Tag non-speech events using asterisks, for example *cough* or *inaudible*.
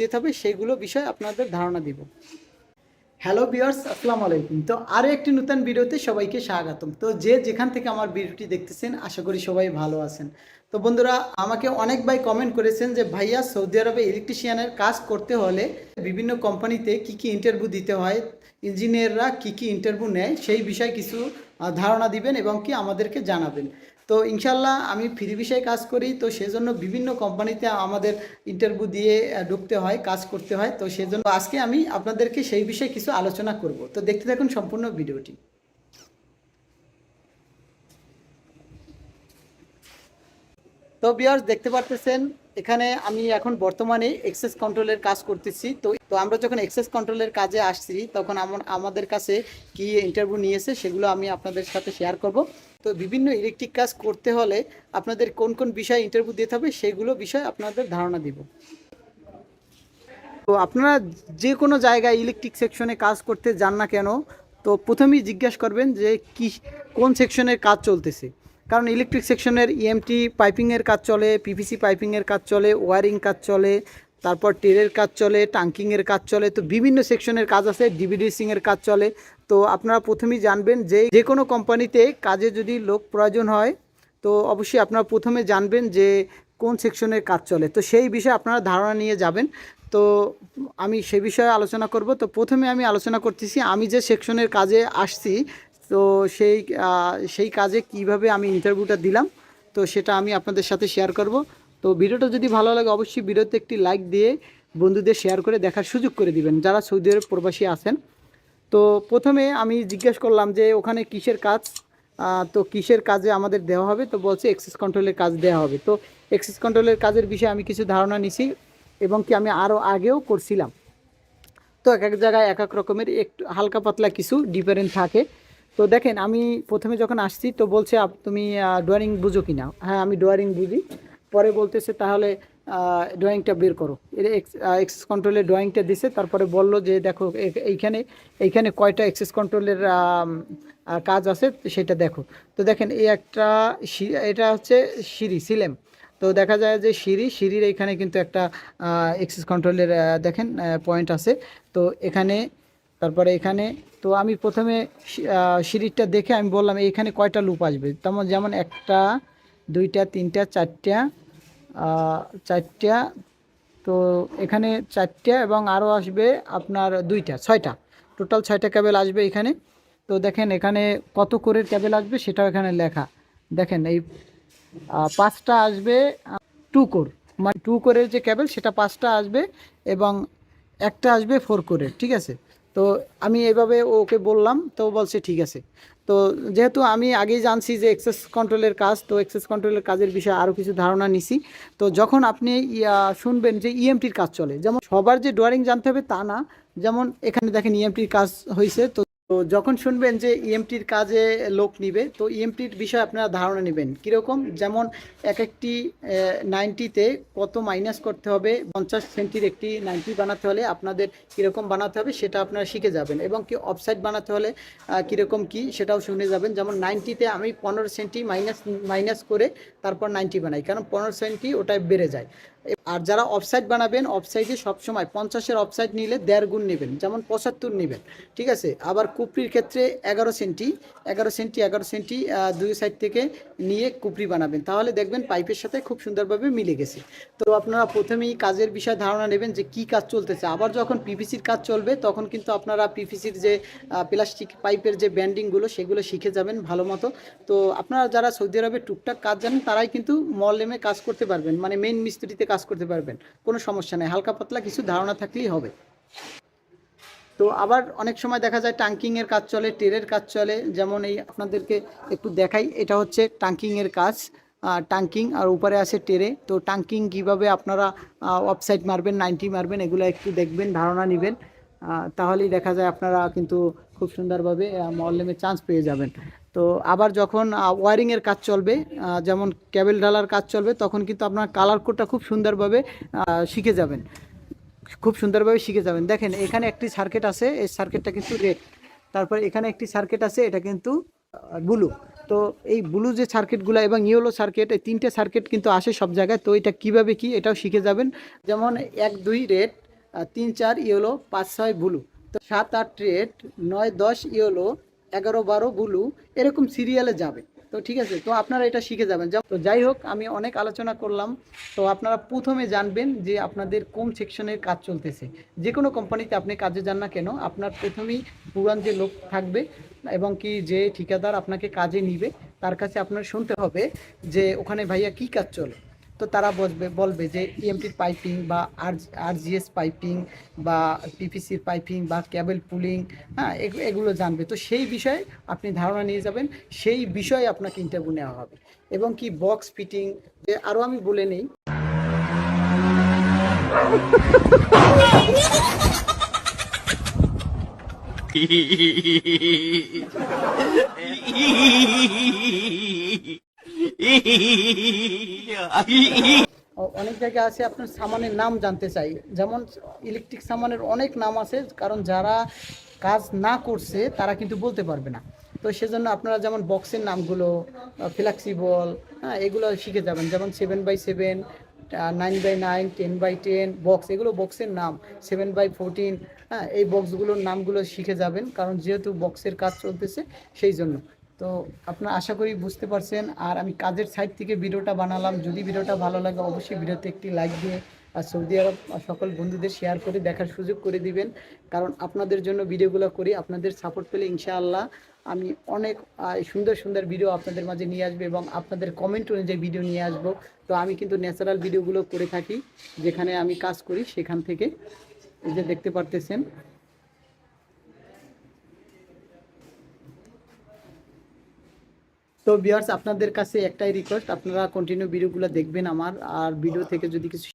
দিতে হবে, সেগুলো বিষয়ে আপনাদের ধারণা দিব। হ্যালো বিয়ার্স আসসালামু আলাইকুম। তো আরও একটি নতুন ভিডিওতে সবাইকে স্বাগতম। তো যে যেখান থেকে আমার ভিডিওটি দেখতেছেন, আশা করি সবাই ভালো আছেন। তো বন্ধুরা, আমাকে অনেক ভাই কমেন্ট করেছেন যে, ভাইয়া, সৌদি আরবে ইলেকট্রিশিয়ানের কাজ করতে হলে বিভিন্ন কোম্পানিতে কি কি ইন্টারভিউ দিতে হয়? ইঞ্জিনিয়াররা কি কি ইন্টারভিউ নেয়? সেই বিষয়ে কিছু ধারণা দিবেন এবং কি আমাদেরকে জানাবেন। তো ইনশাল্লাহ আমি ফ্রি বিষয়ে কাজ করি, তো সেজন্য বিভিন্ন কোম্পানিতে আমাদের ইন্টারভিউ দিয়ে ঢুকতে হয়, কাজ করতে হয়, তো সেজন্য আজকে আমি আপনাদেরকে সেই বিষয়ে কিছু আলোচনা করব। তো দেখতে থাকুন সম্পূর্ণ ভিডিওটি। তো বিয়ার্স দেখতে পারতেছেন, এখানে আমি এখন বর্তমানে এক্সেস কন্ট্রোলের কাজ করতেছি। তো তো আমরা যখন এক্সেস কন্ট্রোলের কাজে আসছি, তখন আমন- আমাদের কাছে কি ইন্টারভিউ নিয়েছে সেগুলো আমি আপনাদের সাথে শেয়ার করব। তো বিভিন্ন ইলেকট্রিক কাজ করতে হলে আপনাদের কোন কোন বিষয়ে ইন্টারভিউ দিতে হবে সেগুলো বিষয়ে আপনাদের ধারণা দিব। তো আপনারা যে কোনো জায়গায় ইলেকট্রিক সেকশনে কাজ করতে যান না কেন, তো প্রথমেই জিজ্ঞেস করবেন যে কি, কোন সেকশনের কাজ চলতেছে। কারণ ইলেকট্রিক সেকশনের ইএমটি পাইপিংয়ের কাজ চলে পিভিসি পাইপিংয়ের কাজ চলে ওয়ারিং কাজ চলে, তারপর টেরের কাজ চলে টাঙ্কিংয়ের কাজ চলে, তো বিভিন্ন সেকশনের কাজ আছে ডিবিডিসিংয়ের কাজ চলে। তো আপনারা প্রথমেই জানবেন যে যে কোনো কোম্পানিতে কাজে যদি লোক প্রয়োজন হয়, তো অবশ্যই আপনারা প্রথমে জানবেন যে কোন সেকশনের কাজ চলে। তো সেই বিষয়ে আপনারা ধারণা নিয়ে যাবেন। তো আমি সে বিষয়ে আলোচনা করব। তো প্রথমে আমি আলোচনা করতেছি, আমি যে সেকশনের কাজে আসছি তো সেই সেই কাজে কীভাবে আমি ইন্টারভিউটা দিলাম, তো সেটা আমি আপনাদের সাথে শেয়ার করব। তো ভিডিওটা যদি ভালো লাগে অবশ্যই ভিডিওতে একটি লাইক দিয়ে বন্ধুদের শেয়ার করে দেখার সুযোগ করে দিবেন, যারা সৌদি আরব প্রবাসী আছেন। তো প্রথমে আমি জিজ্ঞেস করলাম যে ওখানে কিসের কাজ? তো কিসের কাজে আমাদের দেওয়া হবে? তো বলছে এক্সেস কন্ট্রোলের কাজ দেওয়া হবে। তো এক্সেস কন্ট্রোলের কাজের বিষয়ে আমি কিছু ধারণা নিছি এবং কি আমি আরও আগেও করছিলাম। তো এক এক জায়গায় এক এক রকমের একটু হালকা পাতলা কিছু ডিফারেন্ট থাকে। তো দেখেন, আমি প্রথমে যখন আসছি তো বলছে তুমি ড্রয়িং বুঝো কি না হ্যাঁ আমি ড্রয়িং বুঝি। পরে বলতেছে, তাহলে ড্রয়িংটা বের করো। এর এক্সেস কন্ট্রোলের ড্রয়িংটা দিছে, তারপরে বলল যে, দেখো এইখানে এইখানে কয়টা এক্সেস কন্ট্রোলের কাজ আছে, সেটা দেখো। তো দেখেন, এই একটা এটা হচ্ছে সিঁড়ি, সিলেম। তো দেখা যায় যে সিঁড়ি, সিঁড়ির এখানে কিন্তু একটা এক্সেস কন্ট্রোলের দেখেন পয়েন্ট আছে। তো এখানে তারপরে এখানে, তো আমি প্রথমে সি- সিঁড়িটা দেখে আমি বললাম এখানে কয়টা লুপ আসবে? তেমন যেমন একটা, দুইটা, তিনটা, চারটা চারটা, তো এখানে চারটা এবং আরও আসবে আপনার দুইটা, ছয়টা। টোটাল ছয়টা ক্যাবেল আসবে এখানে। তো দেখেন এখানে কত করে ক্যাবেল আসবে সেটাও এখানে লেখা। দেখেন এই পাঁচটা আসবে টু কোর। মানে টু কোরের যে ক্যাবেল সেটা পাঁচটা আসবে এবং একটা আসবে ফোর কোরের, ঠিক আছে? তো আমি এভাবে ওকে বললাম, তো বলছে, ঠিক আছে। তো যেহেতু আমি আগেই জানছি যে এক্সেস কন্ট্রোলের কাজ, তো এক্সেস কন্ট্রোলের কাজের বিষয়ে আরও কিছু ধারণা নিছি। তো যখন আপনি শুনবেন যে ইএমটির কাজ চলে, যেমন সবার যে ড্রয়িং জানতে হবে তা না, যেমন এখানে দেখেন ইএমটির কাজ হয়েছে তো তো যখন শুনবেন যে ইএমটির কাজে লোক নিবে, তো ইএমটির বিষয়ে আপনারা ধারণা নেবেন। কীরকম? যেমন এক একটি নাইনটিতে কত মাইনাস করতে হবে? পঞ্চাশ সেন্টির একটি নাইনটি বানাতে হলে আপনাদের কীরকম বানাতে হবে সেটা আপনারা শিখে যাবেন। এবং কি অফসাইড বানাতে হলে কীরকম কি সেটাও শুনে যাবেন। যেমন নাইনটিতে আমি পনেরো সেন্টি মাইনাস মাইনাস করে তারপর নাইনটি বানাই, কারণ পনেরো সেন্টি ওটাই বেড়ে যায়। আর যারা অফসাইড বানাবেন অফসাইডে সবসময় পঞ্চাশের অফসাইড নিলে দেড় গুণ নেবেন, যেমন পঁচাত্তর নেবেন, ঠিক আছে? আবার কুপরির ক্ষেত্রে এগারো সেন্টি এগারো সেন্টি এগারো সেন্টি দুই সাইড থেকে নিয়ে কুপরি বানাবেন। তাহলে দেখবেন পাইপের সাথে খুব সুন্দরভাবে মিলে গেছে। তো আপনারা প্রথমেই কাজের বিষয়ে ধারণা নেবেন যে কি কাজ চলতেছে। আবার যখন পিভিসির কাজ চলবে, তখন কিন্তু আপনারা পিভিসির যে প্লাস্টিক পাইপের যে ব্যান্ডিংগুলো সেগুলো শিখে যাবেন ভালো মতো। তো আপনারা যারা সৌদি আরবে টুকটাক কাজ জানেন, তারাই কিন্তু মললেমে কাজ করতে পারবেন। মানে মেইন মিস্ত্রিতে কাজ করতে পারবেন। কোনো সমস্যা নেই। হালকা পাতলা কিছু ধারণা থাকলেই হবে। তো আবার অনেক সময় দেখা যায় টাঙ্কিংয়ের কাজ চলে, টেরের কাজ চলে। যেমন এই আপনাদেরকে একটু দেখাই, এটা হচ্ছে টাঙ্কিংয়ের কাজ। টাঙ্কিং আর উপরে আছে টেরে। তো টাঙ্কিং কীভাবে আপনারা ওয়েবসাইট মারবেন নাইনটি মারবেন, এগুলো একটু দেখবেন, ধারণা নেবেন। তাহলেই দেখা যায় আপনারা কিন্তু খুব সুন্দরভাবে মল্লেমে চান্স পেয়ে যাবেন। তো আবার যখন ওয়ারিংয়ের কাজ চলবে যেমন ক্যাবেল ঢালার কাজ চলবে, তখন কিন্তু আপনার কালার কোডটা খুব সুন্দরভাবে শিখে যাবেন। খুব সুন্দরভাবে শিখে যাবেন। দেখেন, এখানে একটি সার্কিট আছে, এই সার্কিটটা কিন্তু রেড তারপরে এখানে একটি সার্কিট আছে, এটা কিন্তু ব্লু তো এই ব্লু যে সার্কিটগুলো এবং ইয়েলো সার্কিট এই তিনটে সার্কিট কিন্তু আসে সব জায়গায়। তো এটা কীভাবে কি, এটাও শিখে যাবেন। যেমন এক, দুই রেড তিন, চার ইয়েলো পাঁচ, ছয় ব্লু তো সাত, আট রেড নয়, দশ ইয়েলো এগারো বারো ব্লু এরকম সিরিয়ালে যাবে। তো ঠিক আছে, তো আপনারা এটা শিখে যাবেন। তো যাই হোক, আমি অনেক আলোচনা করলাম। তো আপনারা প্রথমে জানবেন যে আপনাদের কোন সেকশনের কাজ চলতেছে। যে কোনো কোম্পানিতে আপনি কাজে যান না কেন, আপনার প্রথমেই পুরান যে লোক থাকবে এবং কি যে ঠিকাদার আপনাকে কাজে নিবে, তার কাছে আপনার শুনতে হবে যে ওখানে ভাইয়া কি কাজ চলে। তো তারা বলবে বলবে যে ইএমটির পাইপিং বা আর আরজিএস পাইপিং বা পিপিসির পাইপিং বা ক্যাবেল পুলিং হ্যাঁ এগু- এগুলো জানবে। তো সেই বিষয়ে আপনি ধারণা নিয়ে যাবেন, সেই বিষয়ে আপনাকে ইন্টারভিউ নেওয়া হবে। এবং কি বক্স ফিটিং যে আরও আমি বলে নেই। ও- *laughs* অনেক জায়গায় আছে আপনার সামানের নাম জানতে চাই। যেমন ইলেকট্রিক সামানের অনেক নাম আছে, কারণ যারা কাজ না করছে, তারা কিন্তু বলতে পারবে না। তো সেজন্য আপনারা যেমন বক্সের নামগুলো ফ্লেক্সিবল হ্যাঁ এগুলো শিখে যাবেন। যেমন seven by seven nine by nine ten by ten box এগুলো বক্সের নাম। সেভেন বাই ফোরটিন হ্যাঁ এই বক্সগুলোর নামগুলো শিখে যাবেন, কারণ যেহেতু বক্সের কাজ চলতেছে, সেই জন্য। তো আপনারা আশা করি বুঝতে পারছেন। আর আমি কাজের সাইড থেকে ভিডিওটা বানালাম। যদি ভিডিওটা ভালো লাগে, অবশ্যই ভিডিওতে একটি লাইক দিয়ে আর সৌদি আরব সকল বন্ধুদের শেয়ার করে দেখার সুযোগ করে দিবেন। কারণ আপনাদের জন্য ভিডিওগুলো করি, আপনাদের সাপোর্ট পেলে ইনশাআল্লাহ আমি অনেক সুন্দর সুন্দর ভিডিও আপনাদের মাঝে নিয়ে আসব এবং আপনাদের কমেন্ট অনুযায়ী ভিডিও নিয়ে আসব। তো আমি কিন্তু ন্যাচারাল ভিডিওগুলো করে থাকি, যেখানে আমি কাজ করি সেখান থেকে। এই যে দেখতে পারতেছেন। তো বিয়ার্স আপনাদের কাছে একটাই রিকোয়েস্ট আপনারা কন্টিনিউ ভিডিওগুলো দেখবেন আমার, আর ভিডিও থেকে যদি কিছু